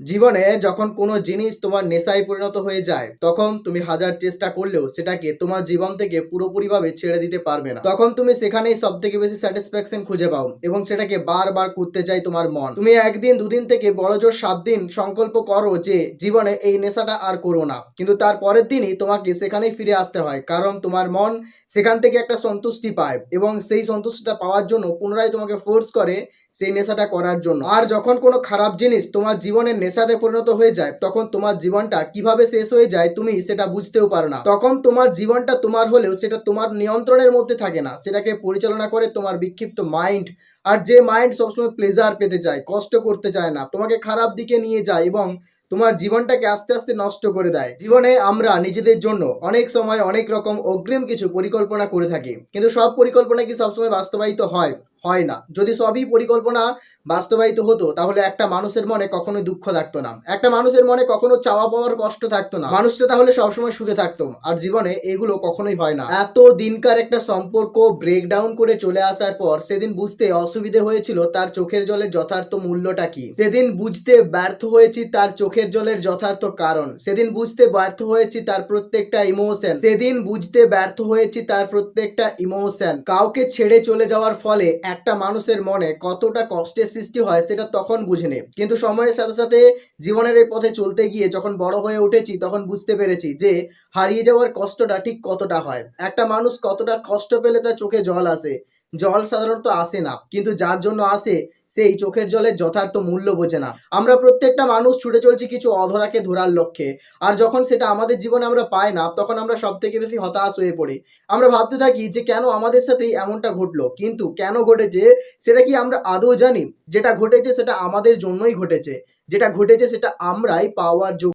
জীবনে যখন কোনো জিনিস তোমার নেশায় পরিণত হয়ে যায়, তখন তুমি হাজার চেষ্টা করলেও সেটাকে তোমার জীবন থেকে পুরোপুরিভাবে ছেড়ে দিতে পারবে না। তখন তুমি সেখানেই সব থেকে বেশি স্যাটিসফ্যাকশন খুঁজে পাও এবং সেটাকে বারবার করতে চাই তোমার মন। তুমি একদিন, দুদিন থেকে বড় জোর সাত দিন সংকল্প করো যে জীবনে এই নেশাটা আর করো না। কিন্তু তার পরের দিনই তোমাকে সেখানেই ফিরে আসতে হয়, কারণ তোমার মন সেখান থেকে একটা সন্তুষ্টি পায় এবং সেই সন্তুষ্টিটা পাওয়ার জন্য পুনরায় তোমাকে ফোর্স করে সেই নেশাটা করার জন্য। আর যখন কোনো খারাপ জিনিস তোমার জীবনের নেশাতে পরিণত হয়ে যায়, তখন তোমার জীবনটা কীভাবে শেষ হয়ে যায় তুমি সেটা বুঝতেও পারো না। তখন তোমার জীবনটা তোমার হলেও সেটা তোমার নিয়ন্ত্রণের মধ্যে থাকে না। সেটাকে পরিচালনা করে তোমার বিক্ষিপ্ত মাইন্ড আর যে মাইন্ড সবসময় প্লেজার পেতে চায়, কষ্ট করতে চায় না, তোমাকে খারাপ দিকে নিয়ে যায় এবং তোমার জীবনটাকে আস্তে আস্তে নষ্ট করে দেয়। জীবনে আমরা নিজেদের জন্য অনেক সময় অনেক রকম অগ্রিম কিছু পরিকল্পনা করে থাকি। কিন্তু সব পরিকল্পনা কি সবসময় বাস্তবায়িত হয়? হয় না। যদি সবই পরিকল্পনা বাস্তবায়িত হতো, তাহলে একটা মানুষের মনে কখনোই দুঃখ থাকতো না। একটা মানুষের মনে কখনো চাওয়া পাওয়ার কষ্ট থাকতো না। মানুষটা তাহলে সবসময় সুখে থাকতো আর জীবনে এগুলো কখনোই হয় না। এত দিনকার একটা সম্পর্ক ব্রেকডাউন করে চলে আসার পর সেদিন বুঝতে অসুবিধে হয়েছিল তার চোখের জলের যথার্থ মূল্যটা কি। সেদিন বুঝতে ব্যর্থ হয়েছি তার চোখের জলের যথার্থ কারণ। সেদিন বুঝতে ব্যর্থ হয়েছি তার প্রত্যেকটা ইমোশন সেদিন বুঝতে ব্যর্থ হয়েছি তার প্রত্যেকটা ইমোশন কাউকে ছেড়ে চলে যাওয়ার ফলে একটা মানুষের মনে কতটা কষ্টের সৃষ্টি হয় সেটা তখন বুঝে বুঝিনি কিন্তু সময়ের সাথে সাথে জীবনের এই পথে চলতে গিয়ে যখন বড় হয়ে উঠেছি তখন বুঝতে পেরেছি যে হারিয়ে যাওয়ার কষ্টটা ঠিক কতটা হয়। একটা মানুষ কতটা কষ্ট পেলে তার চোখে জল আসে। জল সাধারণত আসে না, কিন্তু যার জন্য আসে, সেই চোখের জলের যথার্থ মূল্য বোঝে না। আমরা প্রত্যেকটা মানুষ ছুটে চলছি কিছু অধরাকে ধরার লক্ষ্যে, আর যখন সেটা আমাদের জীবনে আমরা পাই না, তখন আমরা সব থেকে বেশি হতাশ হয়ে পড়ি। আমরা ভাবতে থাকি যে, কেন আমাদের সাথে এমনটা ঘটলো? কিন্তু কেন ঘটেছে? সেটা কি আমরা আদৌ জানি? যেটা ঘটেছে সেটা আমাদের জন্যই ঘটেছে। যেটা ঘটেছে সেটা আমরাই পাওয়ার যোগ্য